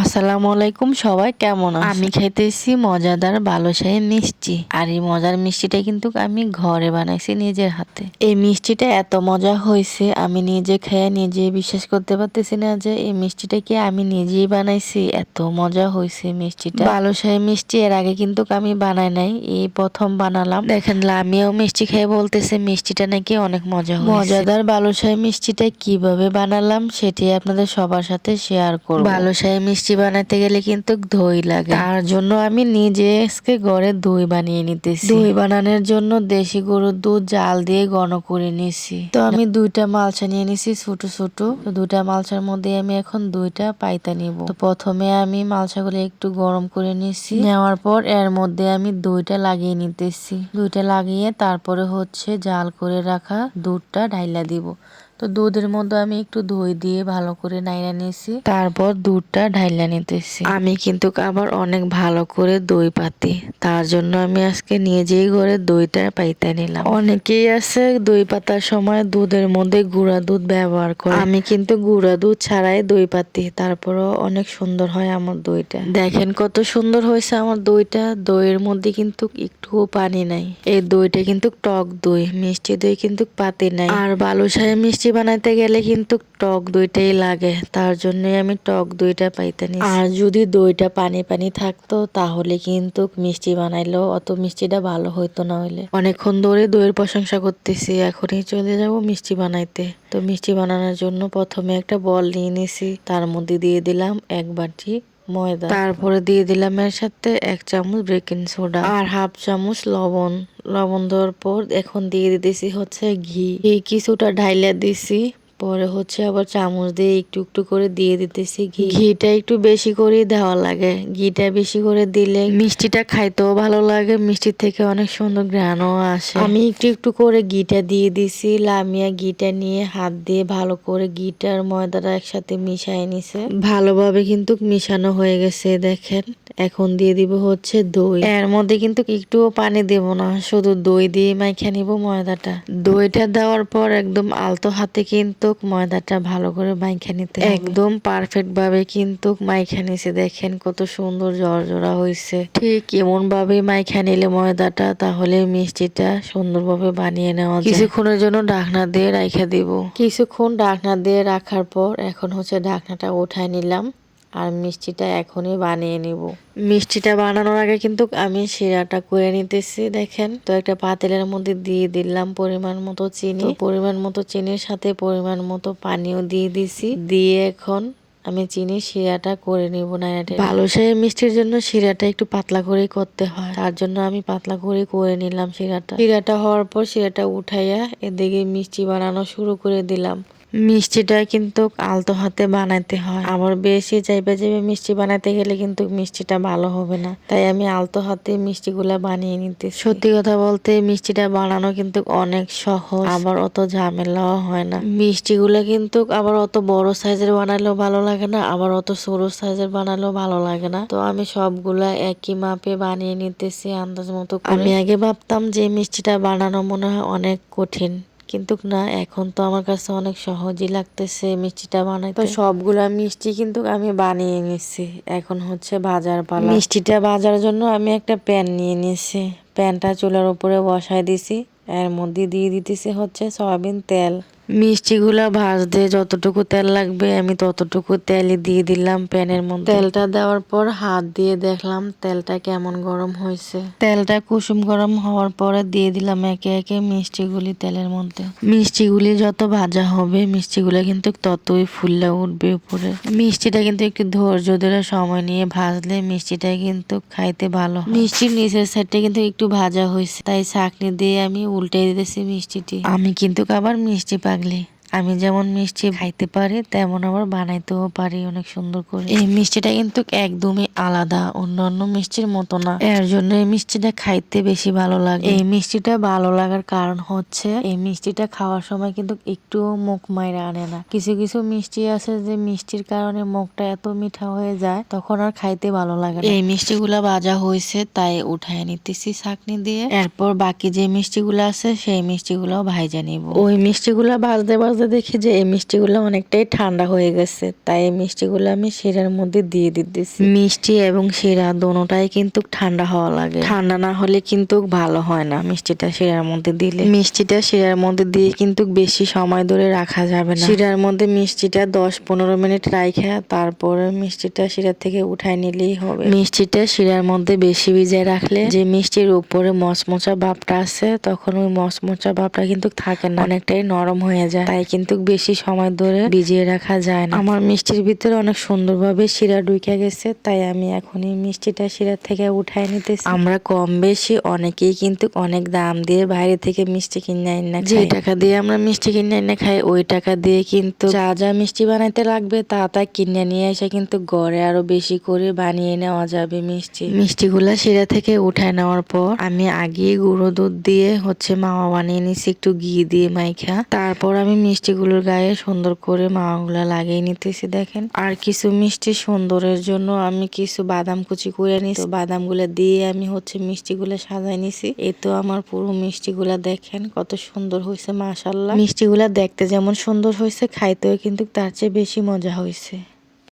আসসালামু আলাইকুম সবাই কেমন আমি খাইতেছি মজাদার বালুশাহী মিষ্টি। আর এই মজার মিষ্টিটা কিন্তু আমি ঘরে বানাইছি নিজের হাতে। এই মিষ্টিটা এত মজা হয়েছে আমি নিজে খেয়ে নিজে বিশ্বাস করতে পারতেছি না যে এই মিষ্টিটা কি আমি নিজেই বানাইছি। এত মজা হয়েছে মিষ্টিটা। বালুশাহী মিষ্টি এর আগে কিন্তু আমি বানাই নাই এই প্রথম বানালাম। দেখেন লামিয়াও মিষ্টি খেয়ে বলতেছে মিষ্টিটা নাকি অনেক মজা মজাদার বালুশাহী মিষ্টিটা কীভাবে বানালাম সেটি আপনাদের সবার সাথে শেয়ার করব। বালুশাহী মিষ্টি বানাতে গেলে কিন্তু দই লাগে। তার জন্য আমি নিজে আজকে ঘরে দই বানিয়ে নিতেছি। দই বানানোর জন্য দেশি গরুর দুধ জাল দিয়ে ঘন করে নিছি। তো আমি দুইটা মালসা নিয়ে নিছি ছোট ছোট। তো দুইটা মালসার মধ্যে আমি এখন দুইটা পাইতা নিব। তো প্রথমে আমি মালসাগুলো একটু গরম করে নিছি। নেওয়ার পর এর মধ্যে আমি দইটা লাগিয়ে নিতেছি। দুইটা লাগিয়ে তারপরে হচ্ছে জাল করে রাখা দুধটা ঢাইলা দিব। তো দুধের মধ্যে আমি একটু দই দিয়ে ভালো করে নাইরা নিয়েছি। তারপর দুধটা ঢাইলা নিতেছি। আমি কিন্তু আবার অনেক ভালো করে দই পাতি। তার জন্য আমি আজকে নিয়ে নিজেই ঘরে দইটা পাইতে নিলাম। অনেকেই আছে দই পাতার সময় দুধের মধ্যে গুঁড়া দুধ ব্যবহার করে। আমি কিন্তু গুঁড়া দুধ ছাড়াই দই পাতি। তারপরও অনেক সুন্দর হয় আমার দইটা। দেখেন কত সুন্দর হয়েছে আমার দইটা। দইয়ের মধ্যে কিন্তু একটুও পানি নাই। এই দইটা কিন্তু টক দই, মিষ্টি দই কিন্তু পাতি নাই। আর বালুশাহী মিষ্টি মিষ্টি বানাইতে গেলে কিন্তু টক দইটাই লাগে। তার জন্যই আমি টক দইটা পাইতে নি আর যদি দইটা পানি পানি থাকতো তাহলে কিন্তু মিষ্টি বানাইলেও অত মিষ্টিটা ভালো হইতো না হইলে। অনেকক্ষণ ধরে দইয়ের প্রশংসা করতেছি এখনই চলে যাব মিষ্টি বানাইতে। তো মিষ্টি বানানোর জন্য প্রথমে একটা বল নিয়ে নিছি। তার মধ্যে দিয়ে দিলাম এক বাটি ময়দা। তারপরে দিয়ে দিলাম এর সাথে এক চামচ বেকিং সোডা আর হাফ চামচ লবণ। লবণ দেওয়ার পর এখন দিয়ে দিতেছি হচ্ছে ঘি। এই কিছুটা ঢাইলা দিছি। পরে হচ্ছে আবার চামচ দিয়ে একটু একটু করে দিয়ে দিতেছি ঘি। ঘিটা একটু বেশি করে দেওয়া লাগে। ঘিটা বেশি করে দিলে মিষ্টিটা খাইতেও ভালো লাগে মিষ্টির থেকে অনেক সুন্দর ঘ্রাণও আসে। আমি একটু একটু করে ঘিটা দিয়ে দিছি লামিয়া ঘিটা নিয়ে হাত দিয়ে ভালো করে ঘিটার ময়দাটা একসাথে মিশাই নিছে। ভালোভাবে কিন্তু মিশানো হয়ে গেছে দেখেন। এখন দিয়ে দিব হচ্ছে দই। এর মধ্যে কিন্তু একটুও পানি দেব না শুধু দই দিয়ে মাইখে নিব ময়দাটা। দইটা দেওয়ার পর একদম আলতো হাতে কিন্তু ময়দাটা ভালো করে মাইখে নিতে একদম পারফেক্ট ভাবে কিন্তু মাইখে নিছে। দেখেন কত সুন্দর জরজরা হয়েছে ঠিক এমন ভাবে মাইখে নিলে ময়দাটা তাহলে মিষ্টিটা সুন্দরভাবে বানিয়ে নেওয়া যায়। কিছুক্ষণের জন্য ডাকনা দিয়ে রাখা দিব। কিছুক্ষণ ডাকনা দিয়ে রাখার পর এখন হচ্ছে ঢাকনাটা উঠায় নিলাম। আর মিষ্টিটা এখনই বানিয়ে নিব। মিষ্টিটা বানানোর আগে কিন্তু আমি শিরাটা করে নিতেছি, দেখেন। তো একটা পাতিলের মধ্যে দিয়ে দিলাম পরিমাণ মতো চিনি। পরিমাণ মতো চিনির সাথে পরিমাণ মতো পানিও দিয়ে দিছি। দিয়ে এখন আমি চিনি শিরাটা করে নিব না বালুশাহী মিষ্টির জন্য শিরাটা একটু পাতলা করেই করতে হয়। তার জন্য আমি পাতলা করে করে নিলাম শিরাটা। শিরাটা হওয়ার পর শিরাটা উঠাইয়া এদিকে মিষ্টি বানানো শুরু করে দিলাম। মিষ্টিটা কিন্তু আলতো হাতে বানাইতে হয়। আবার বেশি চাইবে যাবে মিষ্টি বানাইতে গেলে কিন্তু মিষ্টিটা ভালো হবে না। তাই আমি আলতো হাতে মিষ্টিগুলা বানিয়ে নিতে সত্যি কথা বলতে মিষ্টিটা বানানো কিন্তু অনেক সহজ। আবার অত ঝামেলাও হয় না। মিষ্টিগুলা কিন্তু আবার অত বড় সাইজের বানালেও ভালো লাগে না, আবার অত ছোট সাইজের বানালেও ভালো লাগে না। তো আমি সবগুলা একই মাপে বানিয়ে নিতেছি, আন্দাজ মতো আমি আগে ভাবতাম যে মিষ্টিটা বানানো মনে হয় অনেক কঠিন। কিন্তু না এখন তো আমার কাছে অনেক সহজই লাগতেছে মিষ্টিটা বানাইতে। তো সবগুলো মিষ্টি কিন্তু আমি বানিয়ে নিছি। এখন হচ্ছে বাজার পালা। মিষ্টিটা বাজার জন্য আমি একটা প্যান নিয়ে নিয়েছি প্যানটা চুলার উপরে বসাই দিছি। এর মধ্যে দিয়ে দিতেছি হচ্ছে সয়াবিন তেল। মিষ্টিগুলা ভাজতে যতটুকু তেল লাগবে আমি ততটুকু তেলই দিয়ে দিলাম প্যানের মধ্যে। তেলটা দেওয়ার পর হাত দিয়ে দেখলাম তেলটা কেমন গরম হয়েছে। তেলটা কুসুম গরম হওয়ার পরে দিয়ে দিলাম একে একে মিষ্টিগুলি তেলের মধ্যে। মিষ্টিগুলি যত ভাজা হবে মিষ্টিগুলো কিন্তু ততই ফুললে উঠবে উপরে। মিষ্টিটা কিন্তু একটু ধৈর্য ধরে সময় নিয়ে ভাজলে মিষ্টিটা কিন্তু খাইতে ভালো মিষ্টির নিচের সাইডটা কিন্তু একটু ভাজা হয়েছে তাই চাকনি দিয়ে আমি উল্টে দিতেছি মিষ্টিটি। আমি কিন্তু আবার মিষ্টি লাগলে আমি যেমন মিষ্টি খাইতে পারি তেমন আবার বানাইতেও পারি অনেক সুন্দর করে। এই মিষ্টিটা কিন্তু একদমই আলাদা অন্যান্য মিষ্টির মতো না। এর জন্য এই মিষ্টিটা খাইতে বেশি ভালো লাগে। এই মিষ্টিটা ভালো লাগার কারণ হচ্ছে এই মিষ্টিটা খাওয়ার সময় কিন্তু একটুও মুখ মাইরা আনে না। কিছু কিছু মিষ্টি আছে যে মিষ্টির কারণে মুখটা এত মিঠা হয়ে যায় তখন আর খাইতে ভালো লাগে এই মিষ্টিগুলা ভাজা হয়েছে তাই উঠায় নিতেছি চাকনি দিয়ে। এরপর বাকি যে মিষ্টিগুলো আছে সেই মিষ্টিগুলো ভাইজা নিব। ওই মিষ্টিগুলা ভাজতে ভাজতে মাঝে দেখি যে এই মিষ্টিগুলো অনেকটাই ঠান্ডা হয়ে গেছে তাই এই মিষ্টিগুলো আমি শিরার মধ্যে দিয়ে দিতেছি। মিষ্টি এবং শিরা দোনোটাই কিন্তু ঠান্ডা হওয়া লাগে। ঠান্ডা না হলে কিন্তু ভালো হয় না মিষ্টিটা শিরার মধ্যে দিলে। মিষ্টিটা শিরার মধ্যে দিয়ে কিন্তু বেশি সময় ধরে রাখা যাবে না। শিরার মধ্যে মিষ্টিটা দশ পনেরো মিনিট রাখা তারপরে মিষ্টিটা শিরা থেকে উঠায় নিলেই হবে। মিষ্টিটা শিরার মধ্যে বেশি ভিজায় রাখলে যে মিষ্টির উপরে মচমচা ভাবটা আছে তখন ওই মচমচা ভাবটা কিন্তু থাকে না। অনেকটাই নরম হয়ে যায়। তাই কিন্তু বেশি সময় ধরে ভিজিয়ে রাখা যায় না। আমার মিষ্টির ভিতরে অনেক সুন্দরভাবে শিরা ঢুকে গেছে, তাই আমি এখন এই মিষ্টিটা শিরা থেকে উঠায় নিতেছি। আমরা কম বেশি অনেকেই কিন্তু অনেক দাম দিয়ে বাইরে থেকে মিষ্টি কিনে না যে টাকা দিয়ে আমরা মিষ্টি কিনে এনে খাই, ওই টাকা দিয়ে কিন্তু যা যা মিষ্টি বানাইতে লাগবে তা তা কিনে নিয়ে এসে কিন্তু ঘরে আরও বেশি করে বানিয়ে নেওয়া যাবে মিষ্টি। মিষ্টিগুলা শিরা থেকে উঠায় নেওয়ার পর আমি আগে গুঁড়ো দুধ দিয়ে হচ্ছে মাওয়া বানিয়ে নিছি, একটু ঘি দিয়ে মাইখা। তারপর আমি মিষ্টিগুলোর গায়ে সুন্দর করে মাওয়াগুলা লাগিয়ে নিতেছি, দেখেন। আর কিছু মিষ্টি সুন্দরের জন্য আমি কিছু বাদাম কুচি করে নিছি। বাদামগুলো দিয়ে আমি হচ্ছে মিষ্টিগুলো সাজাই নিছি। এই তো আমার পুরো মিষ্টিগুলা, দেখেন কত সুন্দর হয়েছে মাশাল্লাহ মিষ্টিগুলা দেখতে যেমন সুন্দর হয়েছে, খাইতেও কিন্তু তার চেয়ে বেশি মজা হয়েছে।